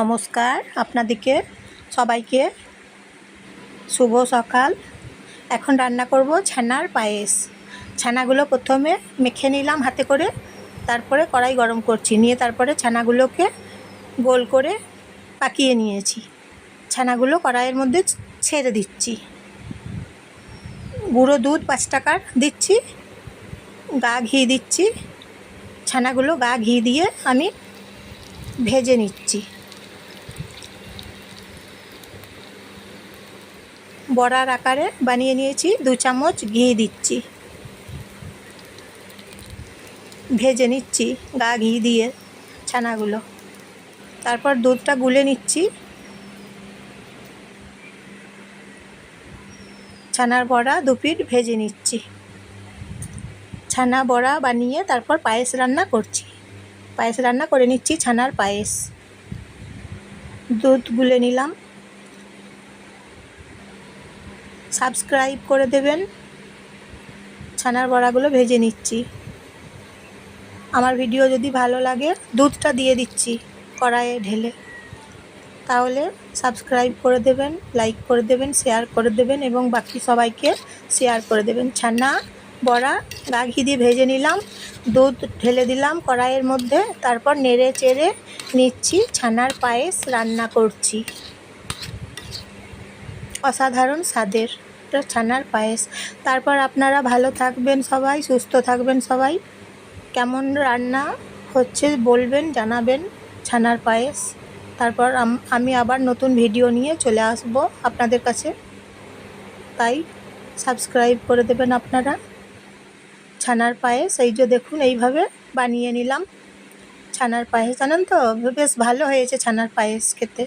নমস্কার আপনাদেরকে, সবাইকে শুভ সকাল। এখন রান্না করব ছানার পায়েস। ছানাগুলো প্রথমে মেখে নিলাম হাতে করে, তারপরে কড়াই গরম করছি। নিয়ে তারপরে ছানাগুলোকে গোল করে পাকিয়ে নিয়েছি। ছানাগুলো কড়াইয়ের মধ্যে ছেড়ে দিচ্ছি। গুঁড়ো দুধ পাঁচ টাকার দিচ্ছি, গা ঘি দিচ্ছি। ছানাগুলো গা ঘি দিয়ে আমি ভেজে নিচ্ছি। বড়ার আকারে বানিয়ে নিয়েছি, দু চামচ ঘি দিচ্ছি। ভেজে নিচ্ছি, গা ঘি দিয়ে ছানাগুলো। তারপর দুধটা গুলে নিচ্ছি। ছানার বড়া দু পিঠ ভেজে নিচ্ছি। ছানা বড়া বানিয়ে তারপর পায়েস রান্না করছি। পায়েস রান্না করে নিচ্ছি ছানার পায়েস। দুধ গুলে নিলাম। সাবস্ক্রাইব করে দেবেন। ছানার বড়াগুলো ভেজে নিচ্ছি। আমার ভিডিও যদি ভালো লাগে, দুধটা দিয়ে দিচ্ছি কড়াইয়ে ঢেলে। তাহলে সাবস্ক্রাইব করে দেবেন, লাইক করে দেবেন, শেয়ার করে দেবেন এবং বাকি সবাইকে শেয়ার করে দেবেন। ছানা, বড়া, গা ঘি দিয়ে ভেজে নিলাম, দুধ ঢেলে দিলাম কড়াইয়ের মধ্যে। তারপর নেড়ে চেড়ে নিচ্ছি, ছানার পায়েস রান্না করছি। অসাধারণ স্বাদের ছানার পায়েস। তারপর আপনারা ভালো থাকবেন সবাই, সুস্থ থাকবেন সবাই। কেমন রান্না হচ্ছে বলবেন, জানাবেন ছানার পায়েস। তারপর আমি আবার নতুন ভিডিও নিয়ে চলে আসব আপনাদের কাছে। তাই সাবস্ক্রাইব করে দেবেন আপনারা। ছানার পায়েস, এই যে দেখুন, এইভাবে বানিয়ে নিলাম। ছানার পায়েস, জানেন তো? বেশ ভালো হয়েছে ছানার পায়েস খেতে।